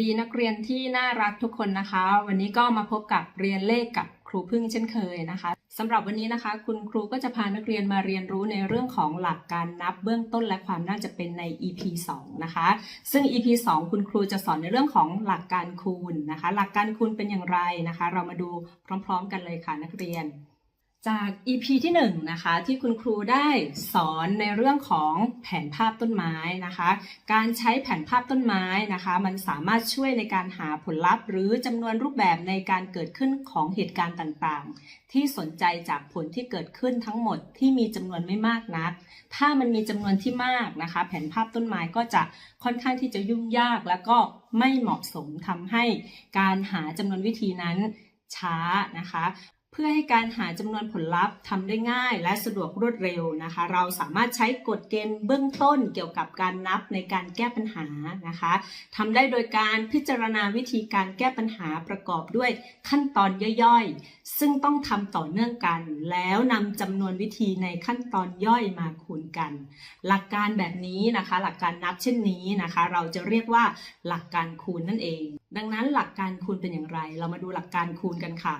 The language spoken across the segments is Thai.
ดีนักเรียนที่น่ารักทุกคนนะคะ วันนี้ก็มาพบกับเรียนเลขกับครูพึ่งเช่นเคยนะคะสำหรับวันนี้นะคะ คุณครูก็จะพานักเรียนมาเรียนรู้ในเรื่องของหลักการนับเบื้องต้นและความน่าจะเป็นใน EP 2 นะคะ ซึ่ง EP 2 คุณครูจะสอนในเรื่องของหลักการคูณนะคะ หลักการคูณเป็นอย่างไรนะคะ เรามาดูพร้อม ๆ กันเลยค่ะนักเรียน จาก EP ที่1นงนะคะที่คุณครูได้สอนในเรื่องของแผนภาพต้นไม้นะคะ การใช้แผนภาพต้นไม้นะคะ มันสามารถช่วยในการหาผลลัพธ์ หรือจำนวนรูปแบบในการเกิดขึ้นของเหตุการณ์ต่างๆ ที่สนใจจากผลที่เกิดขึ้นทั้งหมดที่มีจำนวนไม่มากนัก ถ้ามันมีจำนวนที่มากนะคะ แผนภาพต้นไม้ก็จะค่อนข้างที่จะยุ่งยากแล้วก็ไม่เหมาะสมทำให้การหาจำนวนวิธีนั้นช้านะคะ พื่อให้การหาจำนวนผลลัพธ์ทำได้ง่ายและสะดวกรวดเร็วนะคะ เราสามารถใช้กฎเกณฑ์เบื้องต้นเกี่ยวกับการนับในการแก้ปัญหานะคะทำได้โดยการพิจารณาวิธีการแก้ปัญหาประกอบด้วยขั้นตอนย่อยๆ ซึ่งต้องทำต่อเนื่องกัน แล้วนำจำนวนวิธีในขั้นตอนย่อยมาคูณกัน หลักการแบบนี้นะคะ หลักการนับเช่นนี้นะคะ เราจะเรียกว่าหลักการคูณนั่นเอง ดังนั้นหลักการคูณเป็นอย่างไร เรามาดูหลักการคูณกันค่ะ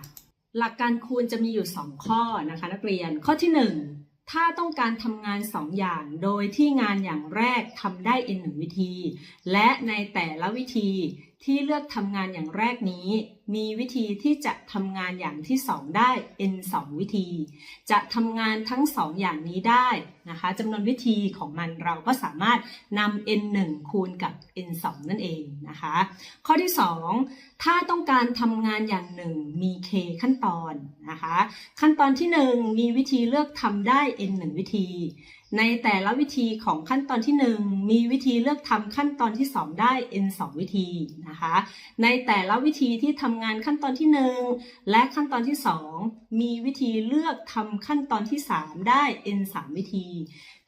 หลักการคูณจะมีอยู่ 2 ข้อนะคะนักเรียนข้อที่ 1 ถ้าต้องการทำงาน 2 อย่าง โดยที่งานอย่างแรกทำได้ n 1วิธี และในแต่ละวิธี ที่เลือกทำงานอย่างแรกนี้ มีวิธีที่จะทำงานอย่างที่ 2 ได้ n 2 วิธี จะทำงานทั้ง 2 อย่างนี้ได้นะคะจำนวนวิธีของมันเราก็สามารถนำ n 1คูณกับ n 2นั่นเองนะคะ ข้อที่ 2 ถ้าต้องการทำงานอย่างหนึ่งมี k ขั้นตอนนะคะ ขั้นตอนที่ 1 มีวิธีเลือกทำได้ n 1 วิธี ในแต่ละวิธีของขั้นตอนที่ 1 มีวิธีเลือกทำขั้นตอนที่ 2 ได้ n 2 วิธีนะคะ ในแต่ละวิธีที่ทำงานขั้นตอนที่ 1 และขั้นตอนที่ 2 มีวิธีเลือกทำขั้นตอนที่ 3 ได้ n 3 วิธี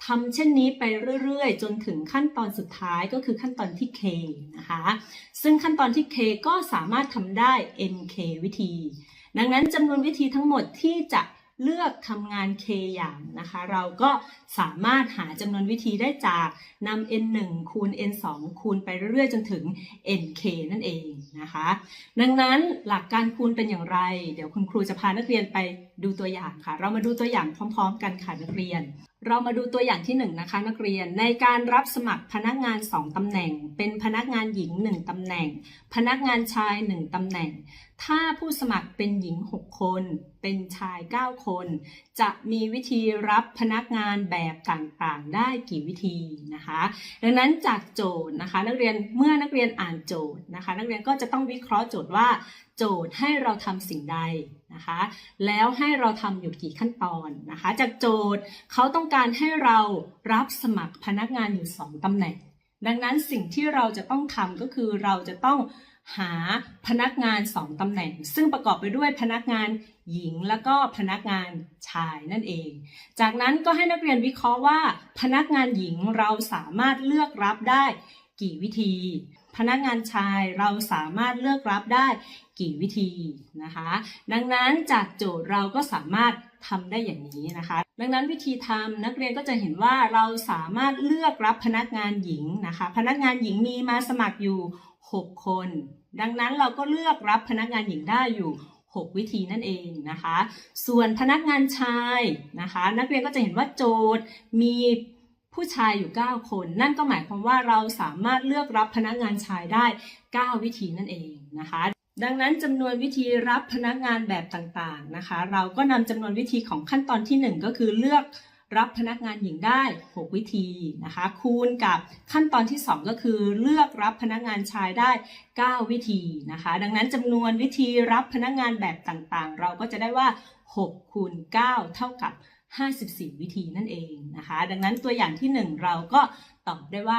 ทำเช่นนี้ไปเรื่อยๆ จนถึงขั้นตอนสุดท้ายก็คือขั้นตอนที่ k นะคะ ซึ่งขั้นตอนที่ k ก็สามารถทำได้ nk วิธี ดังนั้นจำนวนวิธีทั้งหมดที่จะ เลือกทำงาน k อย่างนะคะ เราก็สามารถหาจำนวนวิธีได้จากนำ n 1คูณ n 2คูณไปเรื่อยๆ จนถึง nk นั่นเองนะคะ ดังนั้นหลักการคูณเป็นอย่างไร เดี๋ยวคุณครูจะพานักเรียนไป ดูตัวอย่างค่ะ เรามาดูตัวอย่างพร้อม ๆ กันค่ะนักเรียน เรามาดูตัวอย่างที่1นงนะคะนักเรียนในการรับสมัครพนักงาน 2ตำแหน่ง เป็นพนักงานหญิง 1ตำแหน่ง พนักงานชาย 1ตำแหน่ง ถ้าผู้สมัครเป็นหญิง 6 คน เป็นชาย 9 คน จะมีวิธีรับพนักงานแบบต่างๆ ได้กี่วิธีนะคะ ดังนั้นจากโจทย์นะคะ นักเรียนเมื่อนักเรียนอ่านโจทย์นะคะ นักเรียนก็จะต้องวิเคราะห์โจทย์ว่า โจทย์ให้เราทำสิ่งใดนะคะ แล้วให้เราทำอยู่กี่ขั้นตอนนะคะ จากโจทย์เขาต้องการให้เรารับสมัครพนักงานอยู่ 2ตำแหน่ง ดังนั้นสิ่งที่เราจะต้องทำก็คือเราจะต้องหาพนักงาน 2ตำแหน่ง ซึ่งประกอบไปด้วยพนักงานหญิงแล้วก็พนักงานชายนั่นเอง จากนั้นก็ให้นักเรียนวิเคราะห์ว่า พนักงานหญิงเราสามารถเลือกรับได้กี่วิธี พนักงานชายเราสามารถเลือกรับได้กี่วิธีนะคะ ดังนั้นจากโจทย์เราก็สามารถทำได้อย่างนี้นะคะ ดังนั้นวิธีทำนักเรียนก็จะเห็นว่าเราสามารถเลือกรับพนักงานหญิงนะคะ พนักงานหญิงมีมาสมัครอยู่ 6 คน ดังนั้นเราก็เลือกรับพนักงานหญิงได้อยู่ 6 วิธีนั่นเองนะคะ ส่วนพนักงานชายนะคะ นักเรียนก็จะเห็นว่าโจทย์มี ผู้ชายอยู่ 9 คน นั่นก็หมายความว่าเราสามารถเลือกรับพนักงานชายได้ 9 วิธีนั่นเองนะคะ ดังนั้นจำนวนวิธีรับพนักงานแบบต่างๆนะคะ เราก็นำจำนวนวิธีของขั้นตอนที่ 1 ก็คือเลือกรับพนักงานหญิงได้ 6 วิธีนะคะ คูณกับขั้นตอนที่ 2 ก็คือเลือกรับพนักงานชายได้ 9 วิธีนะคะ ดังนั้นจำนวนวิธีรับพนักงานแบบต่างๆ เราก็จะได้ว่า 6 คูณ 9 เท่ากับ 54 วิธีนั่นเองนะคะ ดังนั้นตัวอย่างที่ 1 เราก็ตอบได้ว่า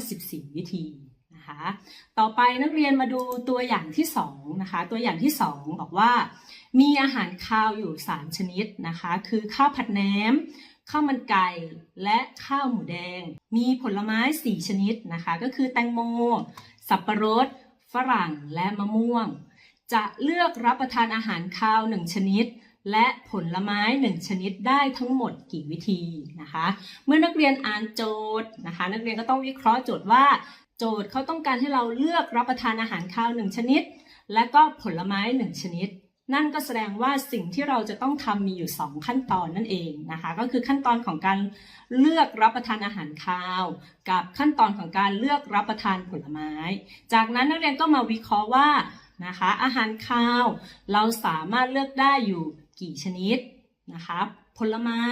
54 วิธีนะคะ ต่อไปนักเรียนมาดูตัวอย่างที่2นะคะ ตัวอย่างที่ 2 บอกว่า มีอาหารคาวอยู่ 3 ชนิดนะคะ คือข้าวผัดแหนมข้าวมันไก่และข้าวหมูแดง มีผลไม้ 4 ชนิดนะคะ ก็คือแตงโม สับปะรด ฝรั่งและมะม่วง จะเลือกรับประทานอาหารคาว1ชนิด และผลไม้1ชนิดได้ทั้งหมดกี่วิธีนะคะ เมื่อนักเรียนอ่านโจทย์นะคะ นักเรียนก็ต้องวิเคราะห์โจทย์ว่า โจทย์เขาต้องการให้เราเลือกรับประทานอาหารคาวหนึ่งชนิด และก็ผลไม้หนึ่งชนิด นั่นก็แสดงว่าสิ่งที่เราจะต้องทำมีอยู่ 2 ขั้นตอนนั่นเองนะคะ ก็คือขั้นตอนของการเลือกรับประทานอาหารคาว กับขั้นตอนของการเลือกรับประทานผลไม้ จากนั้นนักเรียนก็มาวิเคราะห์ว่านะคะอาหารคาวเราสามารถเลือกได้อยู่ กี่ชนิดนะคะผลไม้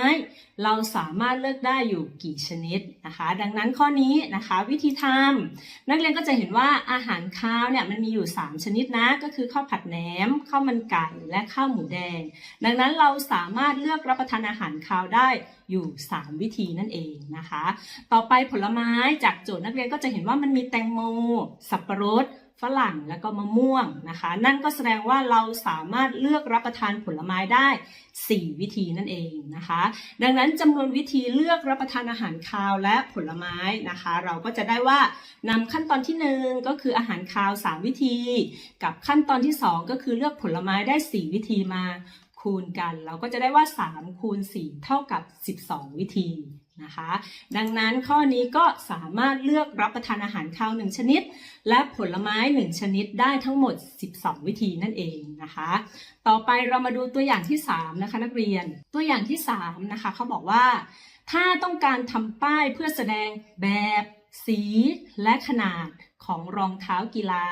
เราสามารถเลือกได้อยู่กี่ชนิดนะคะ ดังนั้นข้อนี้นะคะวิธีทำนักเรียนก็จะเห็นว่าอาหารคาวเนี่ยมันมีอยู่ 3 ชนิดนะ ก็คือข้าวผัดแหนมข้าวมันไก่และข้าวหมูแดง ดังนั้นเราสามารถเลือกรับประทานอาหารคาวได้อยู่ 3 วิธีนั่นเองนะคะ ต่อไปผลไม้จากโจทย์นักเรียนก็จะเห็นว่ามันมีแตงโม สับปะรด ฝรั่งแล้วก็มะม่วงนะคะ นั่นก็แสดงว่าเราสามารถเลือกรับประทานผลไม้ได้ 4 วิธีนั่นเองนะคะ ดังนั้นจำนวนวิธีเลือกรับประทานอาหารคาวและผลไม้นะคะ เราก็จะได้ว่านำขั้นตอนที่ 1 ก็คืออาหารคาว 3 วิธี กับขั้นตอนที่ 2 ก็คือเลือกผลไม้ได้ 4 วิธีมาคูณกัน เราก็จะได้ว่า3คูณ4เท่ากับ 12 วิธี นะคะ ดังนั้นข้อนี้ก็สามารถเลือกรับประทานอาหารคาว1ชนิด และผลไม้1ชนิดได้ทั้งหมด 12 วิธีนั่นเองนะคะ ต่อไปเรามาดูตัวอย่างที่ 3 นะคะนักเรียน ตัวอย่างที่ 3 นะคะเขาบอกว่า ถ้าต้องการทำป้ายเพื่อแสดงแบบ สีและขนาดของรองเท้ากีฬา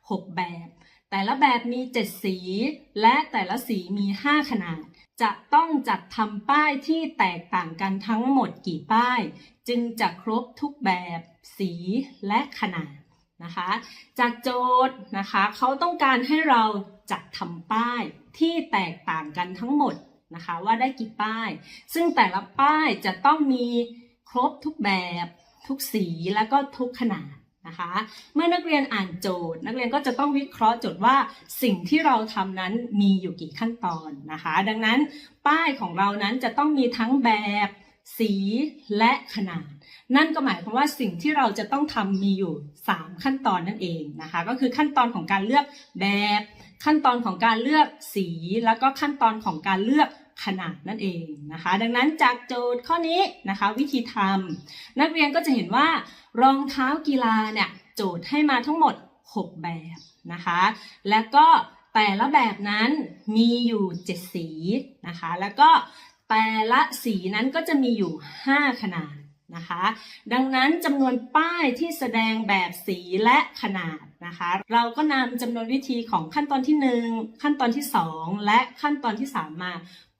6 แบบ แต่ละแบบมี 7 สี และแต่ละสีมี 5 ขนาด จะต้องจัดทำป้ายที่แตกต่างกันทั้งหมดกี่ป้าย จึงจะครบทุกแบบสีและขนาดนะคะ จากโจทย์นะคะเขาต้องการให้เราจัดทำป้ายที่แตกต่างกันทั้งหมดนะคะว่าได้กี่ป้าย ซึ่งแต่ละป้ายจะต้องมีครบทุกแบบ ทุกสีและก็ทุกขนาด นะคะ เมื่อนักเรียนอ่านโจทย์ นักเรียนก็จะต้องวิเคราะห์โจทย์ว่าสิ่งที่เราทำนั้นมีอยู่กี่ขั้นตอนนะคะ ดังนั้นป้ายของเรานั้นจะต้องมีทั้งแบบ สีและขนาด นั่นก็หมายความว่าสิ่งที่เราจะต้องทำมีอยู่ 3 ขั้นตอนนั่นเองนะคะ ก็คือขั้นตอนของการเลือกแบบ ขั้นตอนของการเลือกสี แล้วก็ขั้นตอนของการเลือก ขนาดนั่นเองนะคะ ดังนั้นจากโจทย์ข้อนี้นะคะ วิธีทำนักเรียนก็จะเห็นว่ารองเท้ากีฬาเนี่ยโจทย์ให้มาทั้งหมด 6 แบบนะคะ แล้วก็แต่ละแบบนั้นมีอยู่ 7 สีนะคะ แล้วก็แต่ละสีนั้นก็จะมีอยู่ 5 ขนาดนะคะ ดังนั้นจำนวนป้ายที่แสดงแบบสีและขนาดนะคะ เราก็นำจำนวนวิธีของขั้นตอนที่ 1 ขั้นตอนที่ 2 และขั้นตอนที่ 3 มา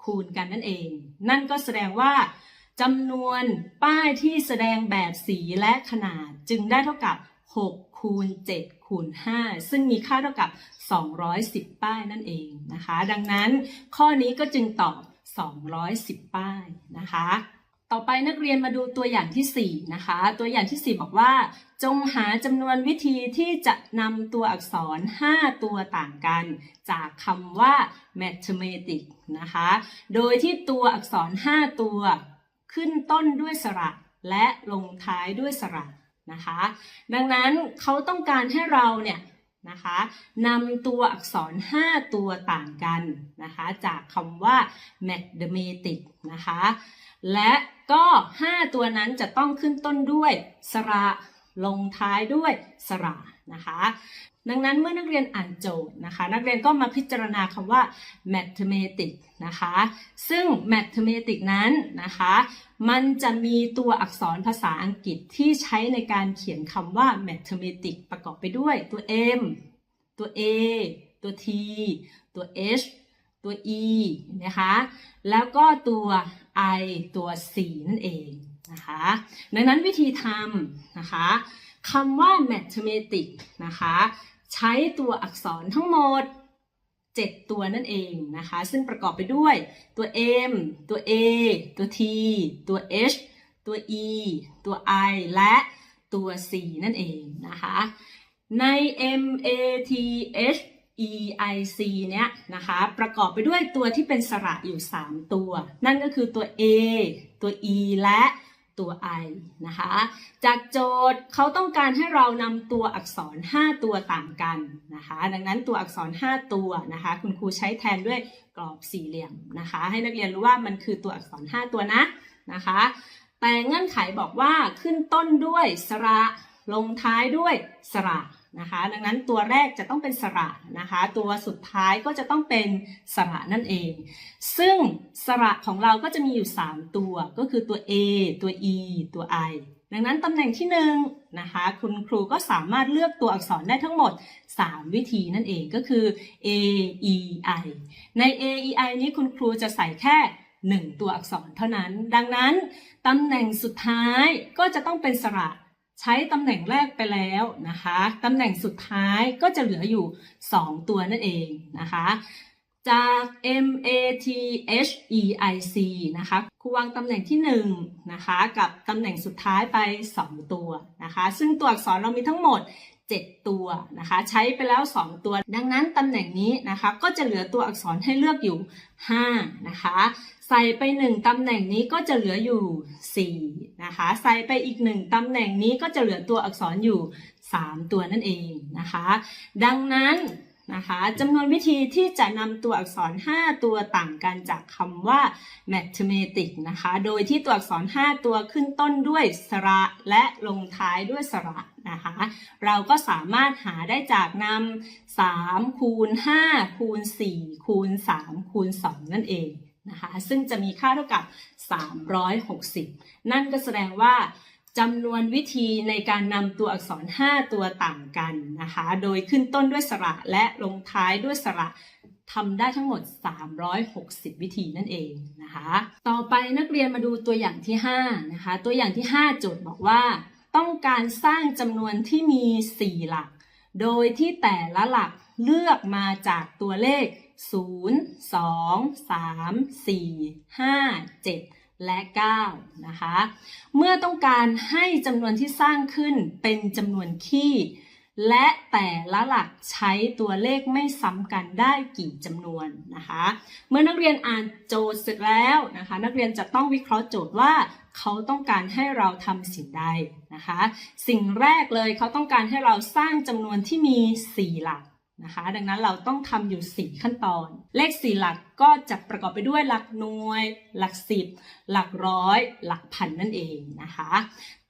คูณกันนั่นเอง นั่นก็แสดงว่าจำนวนป้ายที่แสดงแบบสีและขนาดจึงได้เท่ากับ 6 คูณ 7 คูณ 5 ซึ่งมีค่าเท่ากับ 210 ป้ายนั่นเองนะคะ ดังนั้นข้อนี้ก็จึงตอบ 210 ป้ายนะคะ ต่อไปนักเรียนมาดูตัวอย่างที่ 4 นะคะ ตัวอย่างที่ 4 บอกว่า จงหาจำนวนวิธีที่จะนำตัวอักษร 5 ตัวต่างกัน จากคำว่า mathematics นะคะ โดยที่ตัวอักษร 5 ตัว ขึ้นต้นด้วยสระและลงท้ายด้วยสระนะคะ ดังนั้นเขาต้องการให้เราเนี่ยนะคะนำตัวอักษร 5 ตัวต่างกันนะคะจากคำว่า mathematic นะคะ และก็ 5 ตัวนั้นจะต้องขึ้นต้นด้วยสระ ลงท้ายด้วยสระนะคะ ดังนั้นเมื่อนักเรียนอ่านโจทย์นะคะ นักเรียนก็มาพิจารณาคำว่า mathematic นะคะ ซึ่ง mathematic นั้นนะคะ มันจะมีตัวอักษรภาษาอังกฤษที่ใช้ในการเขียนคำว่า mathematic ประกอบไปด้วยตัว m ตัว a ตัว t ตัว h ตัว e นะคะ แล้วก็ตัว i ตัว c นั่นเอง นะคะ ดังนั้นวิธีทำนะคะคำว่า mathematic นะคะ ใช้ตัวอักษรทั้งหมด 7 ตัวนั่นเองนะคะ ซึ่งประกอบไปด้วยตัว m ตัว a ตัว t ตัว h ตัว e ตัว i และตัว c นั่นเองนะคะ ใน m a t h e i c เนี้ยนะคะ ประกอบไปด้วยตัวที่เป็นสระอยู่ 3 ตัว นั่นก็คือตัว a ตัว e และ ตัว i นะคะ จากโจทย์เขาต้องการให้เรานำตัวอักษร 5 ตัวต่างกันนะคะ ดังนั้นตัวอักษร 5 ตัวนะคะ คุณครูใช้แทนด้วยกรอบสี่เหลี่ยมนะคะ ให้นักเรียนรู้ว่ามันคือตัวอักษร 5 ตัวนะนะคะ แต่เงื่อนไขบอกว่าขึ้นต้นด้วยสระลงท้ายด้วยสระ นะคะ ดังนั้นตัวแรกจะต้องเป็นสระนะคะ ตัวสุดท้ายก็จะต้องเป็นสระนั่นเอง ซึ่งสระของเราก็จะมีอยู่ 3 ตัว ก็คือตัว A ตัว E ตัว I ดังนั้นตำแหน่งที่1นะคะคุณครูก็สามารถเลือกตัวอักษรได้ทั้งหมด 3 วิธีนั่นเองก็คือ A E I ใน A E I นี้คุณครูจะใส่แค่ 1 ตัวอักษรเท่านั้น ดังนั้นตำแหน่งสุดท้ายก็จะต้องเป็นสระ ใช้ตำแหน่งแรกไปแล้วนะคะตำแหน่งสุดท้ายก็จะเหลืออยู่ 2 ตัวนั่นเองนะคะ จาก M A T H E I C นะคะครูวางตำแหน่งที่1นะคะกับตำแหน่งสุดท้ายไป 2 ตัวนะคะ ซึ่งตัวอักษรเรามีทั้งหมด 7 ตัวนะคะ ใช้ไปแล้ว 2 ตัว ดังนั้นตำแหน่งนี้นะคะก็จะเหลือตัวอักษรให้เลือกอยู่ 5 นะคะ ใส่ไป 1ตำแหน่งนี้ก็จะเหลืออยู่ 4 นะคะ ใส่ไปอีก 1ตำแหน่งนี้ก็จะเหลือตัวอักษรอยู่ 3 ตัวนั่นเองนะคะ ดังนั้น นะคะจำนวนวิธีที่จะนำตัวอักษร 5 ตัวต่างกันจากคำว่า mathematic นะคะ โดยที่ตัวอักษร 5 ตัวขึ้นต้นด้วยสระและลงท้ายด้วยสระนะคะ เราก็สามารถหาได้จากนำ3คูณ5คูณ4คูณ3คูณ2นั่นเองนะคะ ซึ่งจะมีค่าเท่ากับ 360 นั่นก็แสดงว่า จำนวนวิธีในการนำตัวอักษร 5 ตัวต่างกันนะคะ โดยขึ้นต้นด้วยสระและลงท้ายด้วยสระทำได้ทั้งหมด 360 วิธีนั่นเองนะคะ ต่อไปนักเรียนมาดูตัวอย่างที่ 5 นะคะ ตัวอย่างที่ 5 โจทย์บอกว่า ต้องการสร้างจำนวนที่มี 4 หลัก โดยที่แต่ละหลักเลือกมาจากตัวเลข 0 2 3 4 5 7 และ 9 นะคะ เมื่อต้องการให้จำนวนที่สร้างขึ้นเป็นจำนวนคี่ และแต่ละหลักใช้ตัวเลขไม่ซ้ำกันได้กี่จำนวนนะคะ เมื่อนักเรียนอ่านโจทย์เสร็จแล้วนะคะ นักเรียนจะต้องวิเคราะห์โจทย์ว่าเขาต้องการให้เราทำสิ่งใดนะคะ สิ่งแรกเลยเขาต้องการให้เราสร้างจำนวนที่มี 4 หลัก นะคะดังนั้นเราต้องทำอยู่ 4 ขั้นตอน เลข 4 หลักก็จะประกอบไปด้วยหลักหน่วย หลักสิบหลักร้อย หลักพันนั่นเองนะคะ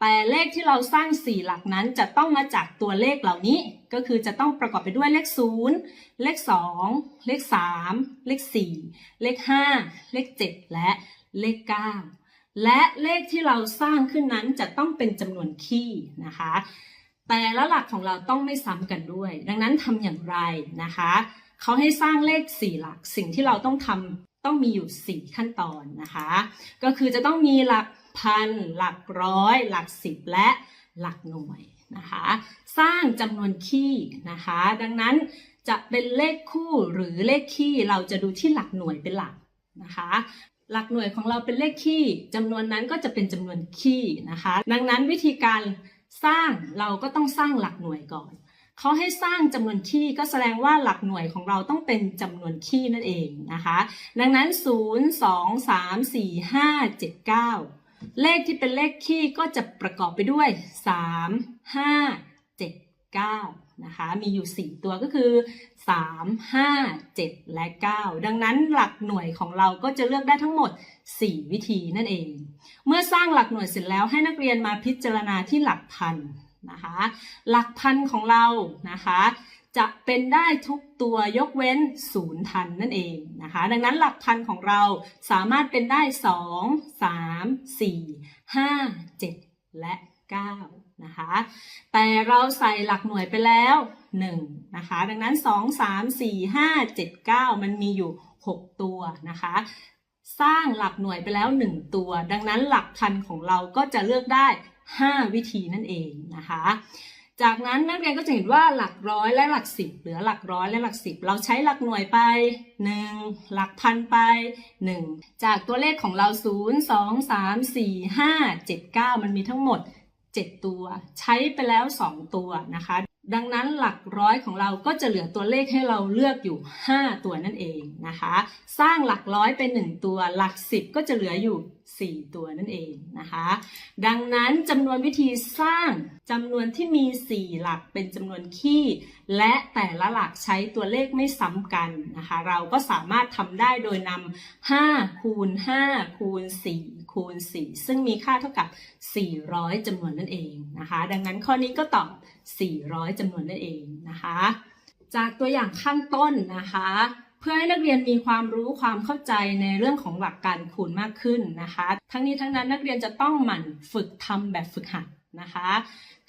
แต่เลขที่เราสร้าง 4 หลักนั้นจะต้องมาจากตัวเลขเหล่านี้ ก็คือจะต้องประกอบไปด้วยเลข 0 เลข 2 เลข 3 เลข 4 เลข 5 เลข 7 และเลข 9 และเลขที่เราสร้างขึ้นนั้นจะต้องเป็นจำนวนคี่นะคะ แต่ละหลักของเราต้องไม่ซ้ำกันด้วย ดังนั้นทำอย่างไรนะคะเขาให้สร้างเลข 4 หลักสิ่งที่เราต้องทำต้องมีอยู่ 4 ขั้นตอนนะคะ ก็คือจะต้องมีหลักพัน หลักร้อย หลักสิบและหลักหน่วยนะคะ สร้างจำนวนคี่นะคะ ดังนั้นจะเป็นเลขคู่หรือเลขคี่เราจะดูที่หลักหน่วยเป็นหลักนะคะหลักหน่วยของเราเป็นเลขคี่จำนวนนั้นก็จะเป็นจำนวนคี่นะคะ ดังนั้นวิธีการ สร้างเราก็ต้องสร้างหลักหน่วยก่อน เขาให้สร้างจำนวนคี่ก็แสดงว่าหลักหน่วยของเราต้องเป็นจำนวนคี่นั่นเองนะคะ ดังนั้น 0 2 3 4 5 7 9 เลขที่เป็นเลขคี่ก็จะประกอบไปด้วย 3 5 7 9นะคะมีอยู่ 4 ตัวก็คือ 3 5 7 และ 9 ดังนั้นหลักหน่วยของเราก็จะเลือกได้ทั้งหมด 4 วิธีนั่นเอง เมื่อสร้างหลักหน่วยเสร็จแล้วให้นักเรียนมาพิจารณาที่หลักพันนะคะ หลักพันของเรานะคะจะเป็นได้ทุกตัวยกเว้นศูนย์ทันนั่นเองนะคะ ดังนั้นหลักพันของเราสามารถเป็นได้ 2 3 4 5 7 และ 9 นะคะ แต่เราใส่หลักหน่วยไปแล้ว 1 นะคะ ดังนั้น 2 3 4 5 7 9 มันมีอยู่ 6 ตัวนะคะ สร้างหลักหน่วยไปแล้ว 1 ตัว ดังนั้นหลักพันของเราก็จะเลือกได้ 5 วิธีนั่นเองนะคะ จากนั้นนักเรียนก็จะเห็นว่าหลักร้อยและหลักสิบเหลือหลักร้อยและหลักสิบเราใช้หลักหน่วยไป 1 หลักพันไป 1 จากตัวเลขของเรา 0 2 3 4 5 7 9 มันมีทั้งหมด 7 ตัว ใช้ไปแล้ว 2 ตัวนะคะ ดังนั้นหลักร้อยของเราก็จะเหลือตัวเลขให้เราเลือกอยู่ 5 ตัวนั่นเองนะคะ สร้างหลักร้อยเป็น 1 ตัว หลัก 10 ก็จะเหลืออยู่ 4 ตัวนั่นเองนะคะ ดังนั้นจำนวนวิธีสร้างจำนวนที่มี 4 หลักเป็นจำนวนคี่ และแต่ละหลักใช้ตัวเลขไม่ซ้ำกันนะคะ เราก็สามารถทำได้โดยนำ5คูณ5คูณ4 คูณ 4 ซึ่งมีค่าเท่ากับ 400จำนวนนั่นเองนะคะ ดังนั้นข้อนี้ก็ตอบ 400จำนวนนั่นเองนะคะ จากตัวอย่างขั้นต้นนะคะ เพื่อให้นักเรียนมีความรู้ความเข้าใจในเรื่องของหลักการคูณมากขึ้นนะคะ ทั้งนี้ทั้งนั้นนักเรียนจะต้องหมั่นฝึกทำแบบฝึกหัดนะคะ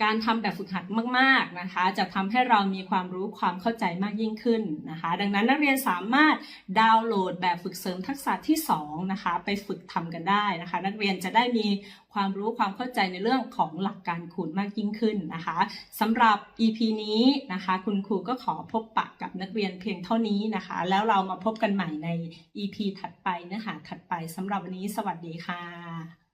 การทำแบบฝึกหัดมาก ๆนะคะ จะทำให้เรามีความรู้ความเข้าใจมากยิ่งขึ้นนะคะ ดังนั้นนักเรียนสามารถดาวน์โหลดแบบฝึกเสริมทักษะที่2นะคะไปฝึกทำกันได้นะคะ นักเรียนจะได้มีความรู้ความเข้าใจในเรื่องของหลักการคูณมากยิ่งขึ้นนะคะสำหรับ EP นี้นะคะ คุณครูก็ขอพบปะกับนักเรียนเพียงเท่านี้นะคะ แล้วเรามาพบกันใหม่ใน EP ถัดไปเนื้อหาถัดไปสำหรับวันนี้สวัสดีค่ะ